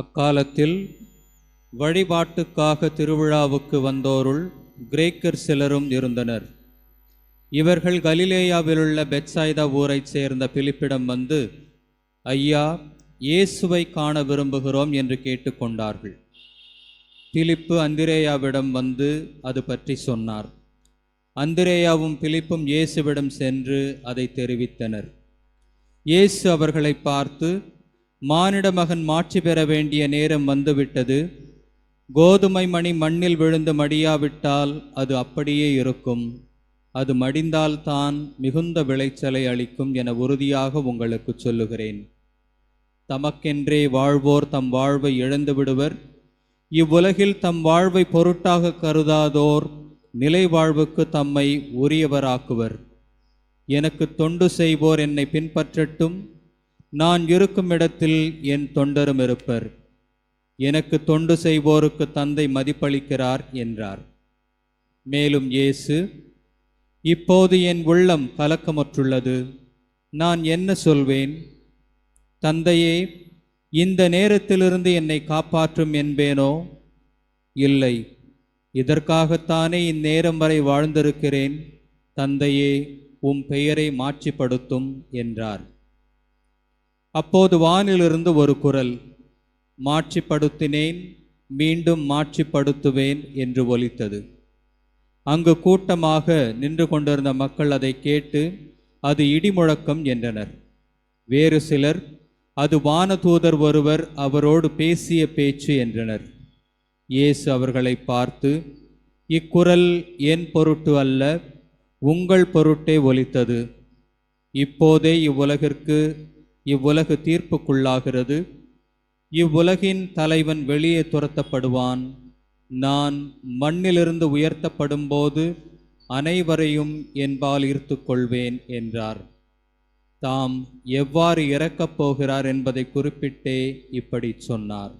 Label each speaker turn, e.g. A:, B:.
A: அக்காலத்தில் வழிபாட்டுக்காக திருவிழாவுக்கு வந்தோருள் கிரேக்கர் சிலரும் இருந்தனர். இவர்கள் கலிலேயாவிலுள்ள பெட்சாய்தா ஊரைச் சேர்ந்த பிலிப்பிடம் வந்து ஐயா இயேசுவை காண விரும்புகிறோம் என்று கேட்டுக்கொண்டார்கள் பிலிப்பு அந்திரேயாவிடம் வந்து அது பற்றி சொன்னார். அந்திரேயாவும் பிலிப்பும் இயேசுவிடம் சென்று அதை தெரிவித்தனர். இயேசு அவர்களை பார்த்து மானிட மகன் மாட்சி பெற வேண்டிய நேரம் வந்துவிட்டது. கோதுமை மணி மண்ணில் விழுந்து மடியாவிட்டால் அது அப்படியே இருக்கும். அது மடிந்தால்தான் மிகுந்த விளைச்சலை அளிக்கும் என உறுதியாக உங்களுக்கு சொல்லுகிறேன். தமக்கென்றே வாழ்வோர் தம் வாழ்வை இழந்துவிடுவர் இவ்வுலகில் தம் வாழ்வை பொருட்டாக கருதாதோர் நிலை வாழ்வுக்கு தம்மை உரியவராக்குவர். எனக்கு தொண்டு செய்வோர் என்னை பின்பற்றட்டும். நான் இருக்கும் இடத்தில் என் தொண்டரும் இருப்பர். எனக்கு தொண்டு செய்வோருக்கு தந்தை மதிப்பளிக்கிறார் என்றார். மேலும் இயேசு இப்போது என் உள்ளம் கலக்கமுற்றுள்ளது. நான் என்ன சொல்வேன்? தந்தையே இந்த நேரத்திலிருந்து என்னை காப்பாற்றும் என்பேனோ? இல்லை. இதற்காகத்தானே இந்நேரம் வரை வாழ்ந்திருக்கிறேன். தந்தையே உம் பெயரை மாட்சிப்படுத்தும் என்றார். அப்போது வானிலிருந்து ஒரு குரல் மாட்சிப்படுத்தினேன் மீண்டும் மாட்சிப்படுத்துவேன் என்று ஒலித்தது. அங்கு கூட்டமாக நின்று கொண்டிருந்த மக்கள் அதை கேட்டு அது இடிமுழக்கம் என்றனர். வேறு சிலர் அது வானதூதர் ஒருவர் அவரோடு பேசிய பேச்சு என்றனர். இயேசு அவர்களை பார்த்து இக்குரல் என் பொருட்டு அல்ல உங்கள் பொருட்டே ஒலித்தது. இப்போதே இவ்வுலகிற்கு இவ்வுலகு தீர்ப்புக்குள்ளாகிறது. இவ்வுலகின் தலைவன் வெளியே துரத்தப்படுவான். நான் மண்ணிலிருந்து உயர்த்தப்படும்போது அனைவரையும் என்பால் ஈர்த்து கொள்வேன் என்றார். தாம் எவ்வாறு இறக்கப் போகிறார் என்பதை குறிப்பிட்டே இப்படி சொன்னார்.